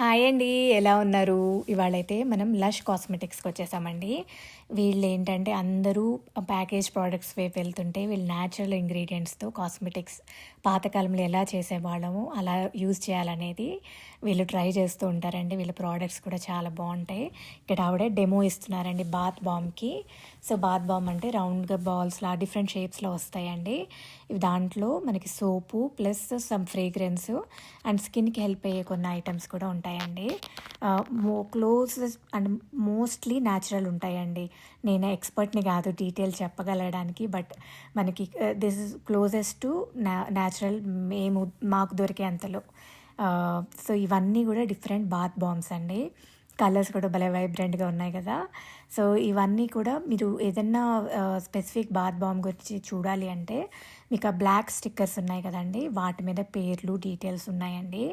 Hi అండి ఎలా ఉన్నారు? ఇవాళైతే మనం లష్ కాస్మెటిక్స్కి వచ్చేసామండి. వీళ్ళు ఏంటంటే అందరూ ప్యాకేజ్ ప్రోడక్ట్స్ వైపు వెళ్తుంటే వీళ్ళు న్యాచురల్ ఇంగ్రీడియంట్స్తో కాస్మెటిక్స్ పాతకాలంలో ఎలా చేసేవాళ్ళము అలా యూజ్ చేయాలనేది వీళ్ళు ట్రై చేస్తూ ఉంటారండి. వీళ్ళ ప్రోడక్ట్స్ కూడా చాలా బాగుంటాయి. ఇక్కడ ఆవిడ డెమో ఇస్తున్నారండి బాత్ బామ్కి సో బాత్ బామ్ అంటే రౌండ్గా బాల్స్లా డిఫరెంట్ షేప్స్లో వస్తాయండి. ఇవి దాంట్లో మనకి soap plus some fragrance and స్కిన్కి హెల్ప్ అయ్యే కొన్ని ఐటమ్స్ కూడా ఉంటాయండి. మో క్లోజ్ అండ్ మోస్ట్లీ న్యాచురల్ ఉంటాయండి. నేను ఎక్స్పర్ట్ని కాదు డీటెయిల్ చెప్పగలడానికి బట్ మనకి దిస్ ఇస్ క్లోజెస్ట్ టు నా న్యాచురల్ మేము మాకు దొరికే అంతలో. సో ఇవన్నీ కూడా డిఫరెంట్ బాత్ బాంబ్స్ అండి. కలర్స్ కూడా భలే వైబ్రెంట్గా ఉన్నాయి కదా. సో ఇవన్నీ కూడా మీరు ఏదన్నా స్పెసిఫిక్ బాత్ బామ్ గురించి చూడాలి అంటే మీకు ఆ బ్లాక్ స్టిక్కర్స్ ఉన్నాయి కదండి. వాటి మీద పేర్లు డీటెయిల్స్ ఉన్నాయండి.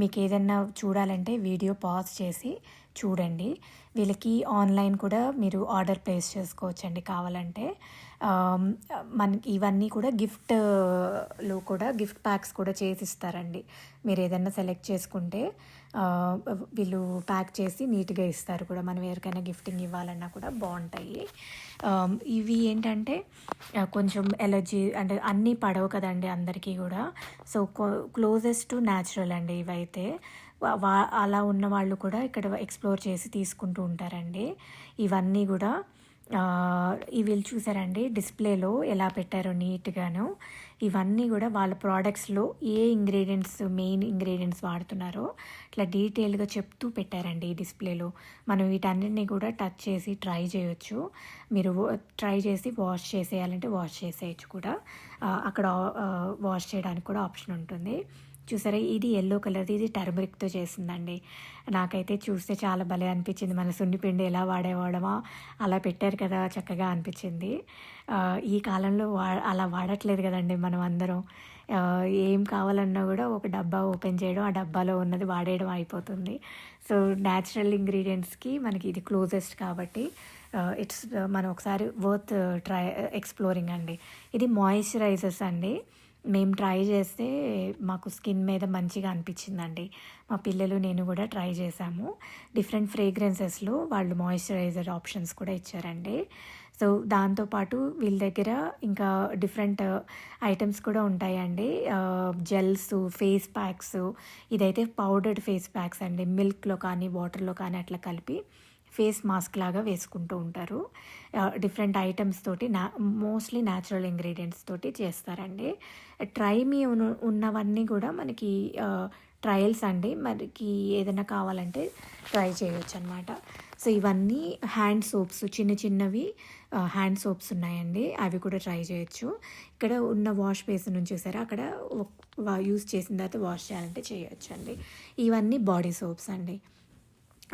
మీకు ఏదన్నా చూడాలంటే వీడియో పాజ్ చేసి చూడండి. వీళ్ళకి ఆన్లైన్ కూడా మీరు ఆర్డర్ ప్లేస్ చేసుకోవచ్చండి కావాలంటే. మనకి ఇవన్నీ కూడా గిఫ్ట్లో కూడా గిఫ్ట్ ప్యాక్స్ కూడా చేసిస్తారండి మీరు ఏదైనా సెలెక్ట్ చేసుకుంటే. వీళ్ళు ప్యాక్ చేసి నీట్గా ఇస్తారు కూడా. మనం ఎవరికైనా గిఫ్టింగ్ ఇవ్వాలన్నా కూడా బాగుంటాయి. ఇవి ఏంటంటే కొంచెం ఎలర్జీ అంటే అన్నీ పడవు కదండి అందరికీ కూడా. సో క్లోజెస్ట్ టు న్యాచురల్ అండి ఇవైతే. వా అలా ఉన్న వాళ్ళు కూడా ఇక్కడ ఎక్స్ప్లోర్ చేసి తీసుకుంటూ ఉంటారండి. ఇవన్నీ కూడా ఇవి చూసారండి డిస్ప్లేలో ఎలా పెట్టారో నీట్గాను. ఇవన్నీ కూడా వాళ్ళ ప్రోడక్ట్స్లో ఏ ఇంగ్రీడియంట్స్ మెయిన్ ఇంగ్రీడియంట్స్ వాడుతున్నారో ఇట్లా డీటెయిల్గా చెప్తూ పెట్టారండి ఈ డిస్ప్లేలో. మనం వీటన్నిటిని కూడా టచ్ చేసి ట్రై చేయొచ్చు. మీరు ట్రై చేసి వాష్ చేసేయాలంటే వాష్ చేసేయచ్చు కూడా. అక్కడ వాష్ చేయడానికి కూడా ఆప్షన్ ఉంటుంది. చూసారా ఇది ఎల్లో కలర్ది ఇది టర్మరిక్తో చేసిందండి. నాకైతే చూస్తే చాలా భలే అనిపించింది. మన సున్నిపిండి ఎలా వాడేవాడమా అలా పెట్టారు కదా చక్కగా అనిపించింది. ఈ కాలంలో వా అలా వాడట్లేదు కదండి మనం అందరం. ఏం కావాలన్నా కూడా ఒక డబ్బా ఓపెన్ చేయడం ఆ డబ్బాలో ఉన్నది వాడేయడం అయిపోతుంది. సో న్యాచురల్ ఇంగ్రీడియంట్స్కి మనకి ఇది క్లోజెస్ట్ కాబట్టి ఇట్స్ మనం ఒకసారి వర్త్ ట్రై ఎక్స్ప్లోరింగ్ అండి. ఇది మాయిశ్చరైజర్స్ అండి. మేము ట్రై చేస్తే మాకు స్కిన్ మీద మంచిగా అనిపించిందండి. మా పిల్లలు నేను కూడా ట్రై చేశాము. డిఫరెంట్ ఫ్రేగ్రెన్సెస్లో వాళ్ళు మాయిశ్చరైజర్ ఆప్షన్స్ కూడా ఇచ్చారండి. సో దాంతోపాటు వీళ్ళ దగ్గర ఇంకా డిఫరెంట్ ఐటమ్స్ కూడా ఉంటాయండి. జెల్స్ ఫేస్ ప్యాక్స్ ఇదైతే పౌడర్డ్ ఫేస్ ప్యాక్స్ అండి. మిల్క్లో కానీ వాటర్లో కానీ అట్లా కలిపి ఫేస్ మాస్క్ లాగా వేసుకుంటూ ఉంటారు. డిఫరెంట్ ఐటమ్స్ తోటి నా మోస్ట్లీ న్యాచురల్ ఇంగ్రీడియంట్స్ తోటి చేస్తారండి. ట్రై మీ ఉన్నవన్నీ కూడా మనకి ట్రయల్స్ అండి. మనకి ఏదైనా కావాలంటే ట్రై చేయొచ్చు అనమాట సో ఇవన్నీ హ్యాండ్ సోప్స్ చిన్న చిన్నవి హ్యాండ్ సోప్స్ ఉన్నాయండి. అవి కూడా ట్రై చేయొచ్చు. ఇక్కడ ఉన్న వాష్ బేసిన్ నుంచి చూసారా? అక్కడ యూస్ చేసిన తర్వాత వాష్ చేయాలంటే చేయొచ్చు అండి ఇవన్నీ బాడీ సోప్స్ అండి.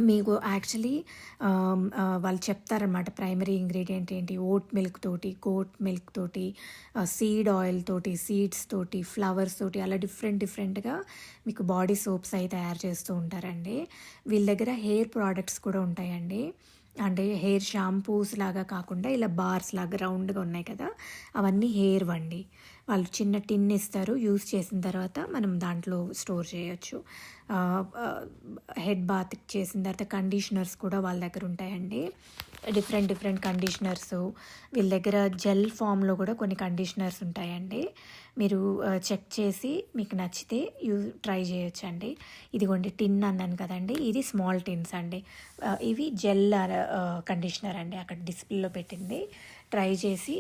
మీకు యాక్చువల్లీ um, uh, వాళ్ళు చెప్తారనమాట ప్రైమరీ ఇంగ్రీడియంట్ ఏంటి? ఓట్ మిల్క్ తోటి గోట్ మిల్క్ తోటి uh, సీడ్ ఆయిల్ తోటి సీడ్స్ తోటి ఫ్లవర్స్ తోటి అలా డిఫరెంట్ డిఫరెంట్గా మీకు బాడీ సోప్స్ అవి తయారు చేస్తూ ఉంటారండి. వీళ్ళ దగ్గర హెయిర్ ప్రోడక్ట్స్ కూడా ఉంటాయండి. అంటే హెయిర్ షాంపూస్ లాగా కాకుండా ఇలా బార్స్ లాగా రౌండ్గా ఉన్నాయి కదా అవన్నీ హెయిర్ వండి. వాళ్ళు చిన్న టిన్ ఇస్తారు యూస్ చేసిన తర్వాత మనం దాంట్లో స్టోర్ చేయొచ్చు. హెడ్ బాత్ చేసిన తర్వాత కండిషనర్స్ కూడా వాళ్ళ దగ్గర ఉంటాయండి. Different different conditioners. వీళ్ళ దగ్గర జెల్ ఫామ్లో కూడా కొన్ని కండిషనర్స్ ఉంటాయండి. మీరు చెక్ చేసి మీకు నచ్చితే యూ ట్రై చేయొచ్చండి. ఇదిగోండి టిన్ అన్నాను కదండి. ఇది స్మాల్ టిన్స్ అండి. ఇవి జెల్ కండిషనర్ అండి. అక్కడ డిస్ప్లేలో పెట్టింది. ట్రై చేసి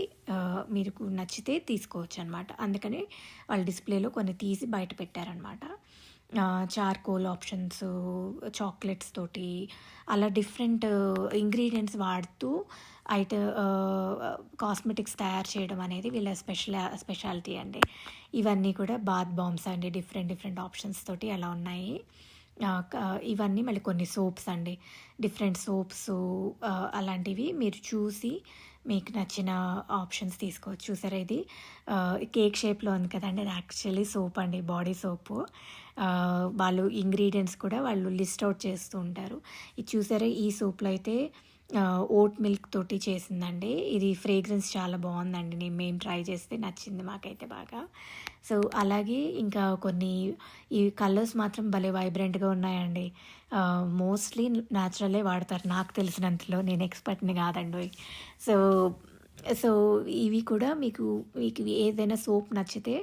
మీకు నచ్చితే తీసుకోవచ్చు అనమాట అందుకని వాళ్ళు డిస్ప్లేలో కొన్ని తీసి బయట పెట్టారనమాట. చార్కోల్ ఆప్షన్స్ చాక్లెట్స్ తోటి అలా డిఫరెంట్ ఇంగ్రీడియంట్స్ వాడుతూ ఐట కాస్మెటిక్స్ తయారు చేయడం అనేది వీళ్ళ స్పెషల్ స్పెషాలిటీ అండి. ఇవన్నీ కూడా బాత్ బాంబ్స్ అండి డిఫరెంట్ డిఫరెంట్ ఆప్షన్స్ తోటి అలా ఉన్నాయి. ఇవన్నీ మళ్ళీ కొన్ని సోప్స్ అండి. డిఫరెంట్ సోప్స్ అలాంటివి మీరు చూసి మీకు నచ్చిన ఆప్షన్స్ తీసుకోవచ్చు. చూసారా ఇది? కేక్ షేప్లో ఉంది కదండి. అది యాక్చువల్లీ సోప్ అండి బాడీ సోపు. వాళ్ళు ఇంగ్రీడియంట్స్ కూడా వాళ్ళు లిస్ట్ అవుట్ చేస్తూ ఉంటారు. ఇది చూసారా? ఈ సోప్లో అయితే ఓట్ మిల్క్ తోటి చేసిందండి. ఇది ఫ్రేగ్రెన్స్ చాలా బాగుందండి. నేను మేము ట్రై చేస్తే నచ్చింది మాకైతే బాగా. సో అలాగే ఇంకా కొన్ని ఈ కలర్స్ మాత్రం భలే వైబ్రెంట్గా ఉన్నాయండి. మోస్ట్లీ న్యాచురలే వాడతారు. నాకు తెలిసినంతలో నేను ఎక్స్పర్ట్ని కాదండి. సో సో ఇవి కూడా మీకు మీకు ఏదైనా సోప్ నచ్చితే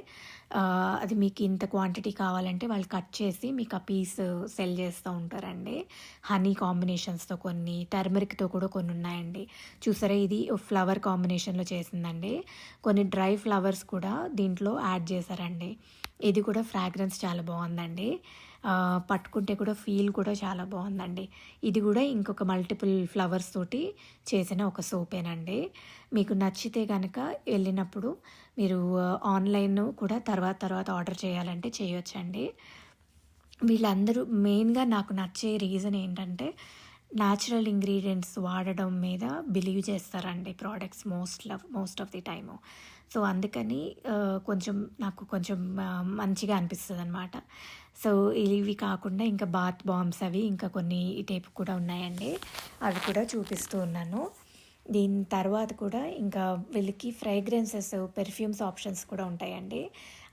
అది మీకు ఇంత క్వాంటిటీ కావాలంటే వాళ్ళు కట్ చేసి మీకు ఆ పీస్ సెల్ చేస్తూ ఉంటారండి. హనీ కాంబినేషన్స్తో కొన్ని టర్మరిక్తో కూడా కొన్ని ఉన్నాయండి. చూసారా? ఇది ఫ్లవర్ కాంబినేషన్లో చేసిందండి. కొన్ని డ్రై ఫ్లవర్స్ కూడా దీంట్లో యాడ్ చేశారండి. ఇది కూడా ఫ్రాగ్రెన్స్ చాలా బాగుందండి. పట్టుకుంటే కూడా ఫీల్ కూడా చాలా బాగుందండి. ఇది కూడా ఇంకొక మల్టిపుల్ ఫ్లవర్స్ తోటి చేసిన ఒక సోపేనండి. మీకు నచ్చితే కనుక వెళ్ళినప్పుడు మీరు ఆన్లైన్ కూడా తర్వాత తర్వాత ఆర్డర్ చేయాలంటే చేయొచ్చండి. వీళ్ళందరూ మెయిన్గా నాకు నచ్చే రీజన్ ఏంటంటే న్యాచురల్ ఇంగ్రీడియంట్స్ వాడడం మీద బిలీవ్ చేస్తారండి products most love most of the time. So అందుకని కొంచెం నాకు కొంచెం మంచిగా అనిపిస్తుంది అనమాట సో ఇవి కాకుండా ఇంకా బాత్ బాంబ్స్ అవి ఇంకా కొన్ని ఈ టైప్ కూడా ఉన్నాయండి. అవి కూడా చూపిస్తూ ఉన్నాను. దీని తర్వాత కూడా ఇంకా వీళ్ళకి ఫ్రేగ్రెన్సెస్ పెర్ఫ్యూమ్స్ ఆప్షన్స్ కూడా ఉంటాయండి.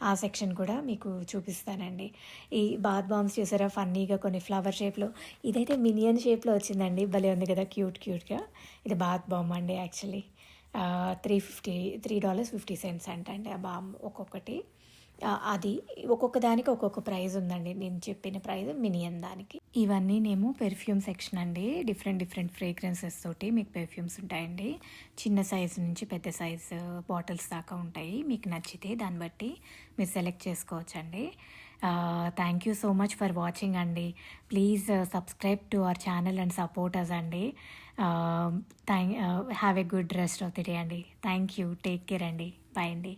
ఆ సెక్షన్ కూడా మీకు చూపిస్తానండి. ఈ బాత్ బాంబ్స్ చూసారా? ఫన్నీగా కొన్ని ఫ్లవర్ షేప్లో. ఇదైతే మినియన్ షేప్లో వచ్చిందండి. భలే ఉంది కదా క్యూట్ క్యూట్గా. ఇది బాత్ బాంబ్ అండి actually. Three fifty three dollars fifty cents అంట అండి ఆ బాంబ్ ఒక్కొక్కటి. అది ఒక్కొక్క దానికి ఒక్కొక్క ప్రైజ్ ఉందండి. నేను చెప్పిన ప్రైజ్ మినియన్ దానికి. ఇవన్నీ నేను పెర్ఫ్యూమ్ సెక్షన్ అండి. డిఫరెంట్ డిఫరెంట్ ఫ్రేగ్రెన్సెస్ తోటి మీకు పెర్ఫ్యూమ్స్ ఉంటాయండి. చిన్న సైజు నుంచి పెద్ద సైజు బాటిల్స్ దాకా ఉంటాయి. మీకు నచ్చితే దాన్ని బట్టి మీరు సెలెక్ట్ చేసుకోవచ్చండి. Thank you so much for watching అండి. Please subscribe to our channel and support us అండి. Thank have a good rest of the day అండి. థ్యాంక్ యూ టేక్ కేర్ అండి. బాయ్ అండి.